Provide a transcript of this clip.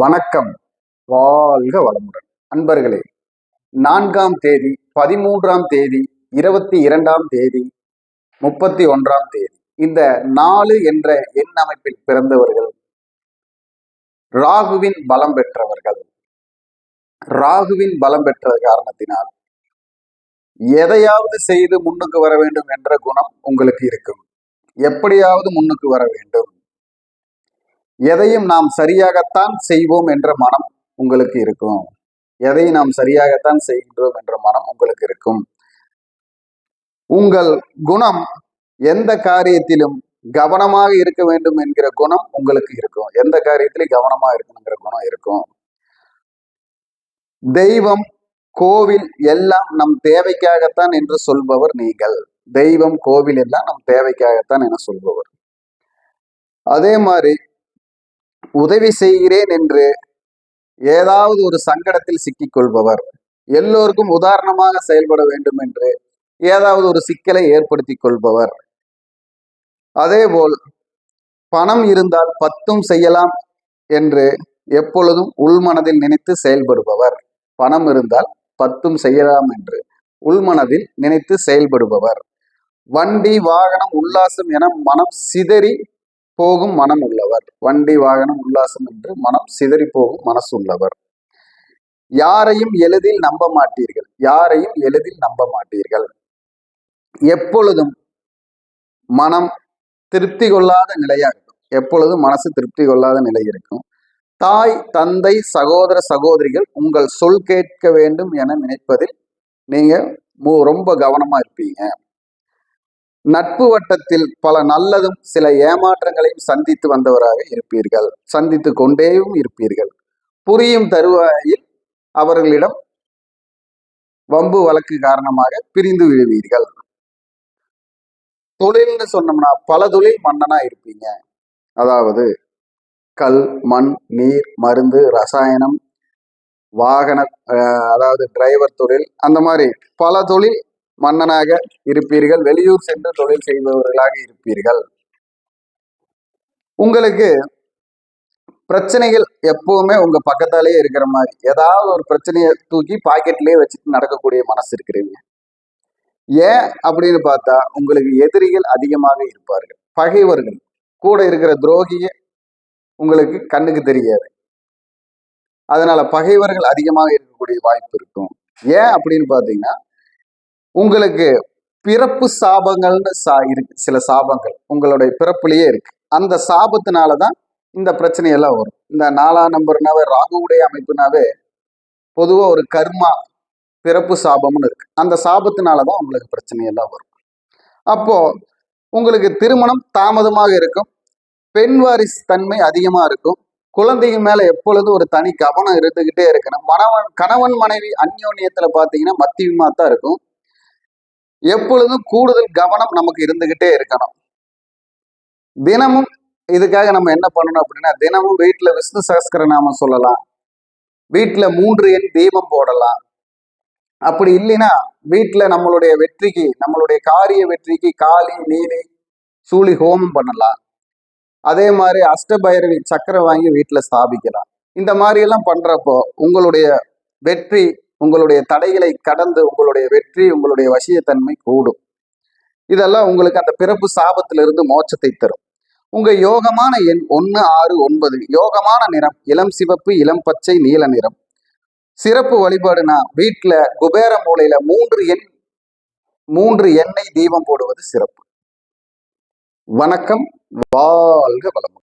வணக்கம். வாழ்க வளமுடன். அன்பர்களே நான்காம் தேதி பதிமூன்றாம் தேதி இருபத்தி இரண்டாம் தேதி முப்பத்தி ஒன்றாம் தேதி. இந்த நாலு என்ற எண் அமைப்பில் பிறந்தவர்கள் ராகுவின் பலம் பெற்றவர்கள். ராகுவின் பலம் பெற்ற காரணத்தினால் எதையாவது செய்து முன்னுக்கு வர வேண்டும் என்ற குணம் உங்களுக்கு இருக்கும். எப்படியாவது முன்னுக்கு வர வேண்டும். எதையும் நாம் சரியாகத்தான் செய்வோம் என்ற மனம் உங்களுக்கு இருக்கும். எதை நாம் சரியாகத்தான் செய்கின்றோம் என்ற மனம் உங்களுக்கு இருக்கும். உங்கள் குணம் எந்த காரியத்திலும் கவனமாக இருக்க வேண்டும் என்கிற குணம் உங்களுக்கு இருக்கும். எந்த காரியத்திலையும் கவனமாக இருக்கணுங்கிற குணம் இருக்கும். தெய்வம் கோவில் எல்லாம் நம் தேவைக்காகத்தான் என்று சொல்பவர் நீங்கள். தெய்வம் கோவில் எல்லாம் நம் தேவைக்காகத்தான் என சொல்பவர். அதே மாதிரி உதவி செய்கிறேன் என்று ஏதாவது ஒரு சங்கடத்தில் சிக்கிக் கொள்பவர் எல்லோருக்கும் உதாரணமாக செயல்பட வேண்டும் என்று ஏதாவது ஒரு சிக்கலை ஏற்படுத்தி கொள்பவர். அதேபோல் பணம் இருந்தால் பத்தும் செய்யலாம் என்று எப்பொழுதும் உள்மனதில் நினைத்து செயல்படுபவர். பணம் இருந்தால் பத்தும் செய்யலாம் என்று உள்மனதில் நினைத்து செயல்படுபவர். வண்டி வாகனம் உல்லாசம் என மனம் சிதறி போகும் மனம் உள்ளவர் வண்டி வாகனம் உல்லாசம் என்று மனம் சிதறி போகும் மனசு உள்ளவர் யாரையும் எளிதில் நம்ப மாட்டீர்கள். யாரையும் எளிதில் நம்ப மாட்டீர்கள். எப்பொழுதும் மனம் திருப்தி கொள்ளாத நிலையா இருக்கும். எப்பொழுதும் மனசு திருப்தி கொள்ளாத நிலை இருக்கும். தாய் தந்தை சகோதர சகோதரிகள் உங்கள் சொல் கேட்க வேண்டும் என நினைப்பதில் நீங்க ரொம்ப கவனமா இருப்பீங்க. நட்பு வட்டத்தில் பல நல்லதும் சில ஏமாற்றங்களையும் சந்தித்து வந்தவராக இருப்பீர்கள். சந்தித்து கொண்டேயும் இருப்பீர்கள். புரியும் தருவாயில் அவர்களிடம் வம்பு வழக்கு காரணமாக பிரிந்து விழுவீர்கள் தொழில்னு சொன்னோம்னா பல தொழில் மன்னனா இருப்பீங்க. அதாவது கல் மண் நீர் மருந்து ரசாயனம் வாகன அதாவது டிரைவர் தொழில் அந்த மாதிரி பல தொழில் மன்னனாக இருப்பீர்கள். வெளியூர் சென்று தொழில் செய்பவர்களாக இருப்பீர்கள். உங்களுக்கு பிரச்சனைகள் எப்பவுமே உங்க பக்கத்தாலேயே இருக்கிற மாதிரி. ஏதாவது ஒரு பிரச்சனையை தூக்கி பாக்கெட்லயே வச்சுட்டு நடக்கக்கூடிய மனசு இருக்கிறீங்க. ஏன் அப்படின்னு பார்த்தா உங்களுக்கு எதிரிகள் அதிகமாக இருப்பார்கள். பகைவர்கள். கூட இருக்கிற துரோகிய உங்களுக்கு கண்ணுக்கு தெரியாது. அதனால பகைவர்கள் அதிகமாக இருக்கக்கூடிய வாய்ப்பு இருக்கும். ஏன் அப்படின்னு பார்த்தீங்கன்னா உங்களுக்கு பிறப்பு சாபங்கள்னு சா இருக்கு சில சாபங்கள். உங்களுடைய பிறப்புலயே இருக்கு. அந்த சாபத்தினால தான் இந்த பிரச்சனையெல்லாம் வரும். இந்த நாலாம் நம்பர்னாவே ராகுவுடைய அமைப்புனாவே பொதுவாக ஒரு கர்மா பிறப்பு சாபம்னு இருக்கு. அந்த சாபத்தினால தான் உங்களுக்கு பிரச்சனையெல்லாம் வரும். அப்போ உங்களுக்கு திருமணம் தாமதமாக இருக்கும். பெண் வாரிசு தன்மை அதிகமாக இருக்கும். குழந்தைங்க மேல எப்பொழுதும் ஒரு தனி கவனம் இருந்துகிட்டே இருக்கணும். மனவன் கணவன் மனைவி அந்யோன்யத்துல பாத்தீங்கன்னா மத்தியமா தான் இருக்கும். எப்பொழுதும் கூடுதல் கவனம் நமக்கு இருந்துகிட்டே இருக்கணும். தினமும் இதுக்காக நம்ம என்ன பண்ணணும் அப்படின்னா தினமும் வீட்டில் விஷ்ணு சகஸ்கர நாமம் சொல்லலாம். வீட்டில் மூன்று எண் தீபம் போடலாம். அப்படி இல்லைன்னா வீட்டில் நம்மளுடைய வெற்றிக்கு நம்மளுடைய காரிய வெற்றிக்கு காளி நீலி சூழி ஹோமம் பண்ணலாம். அதே மாதிரி அஷ்டபைரவி சக்கரை வாங்கி வீட்டில் ஸ்தாபிக்கலாம். இந்த மாதிரி எல்லாம் பண்றப்போ உங்களுடைய வெற்றி உங்களுடைய தடைகளை கடந்து உங்களுடைய வெற்றி உங்களுடைய வசியத்தன்மை கூடும். இதெல்லாம் உங்களுக்கு அந்த பிறப்பு சாபத்திலிருந்து மோட்சத்தை தரும். உங்க யோகமான எண் ஒன்று ஆறு ஒன்பது யோகமான நிறம் இளம் சிவப்பு இளம் பச்சை நீல நிறம். சிறப்பு வழிபாடுனா வீட்டில் குபேர மூலையில மூன்று எண் மூன்று எண்ணெய் தீபம் போடுவது சிறப்பு. வணக்கம் வாழ்க வளமுடன்.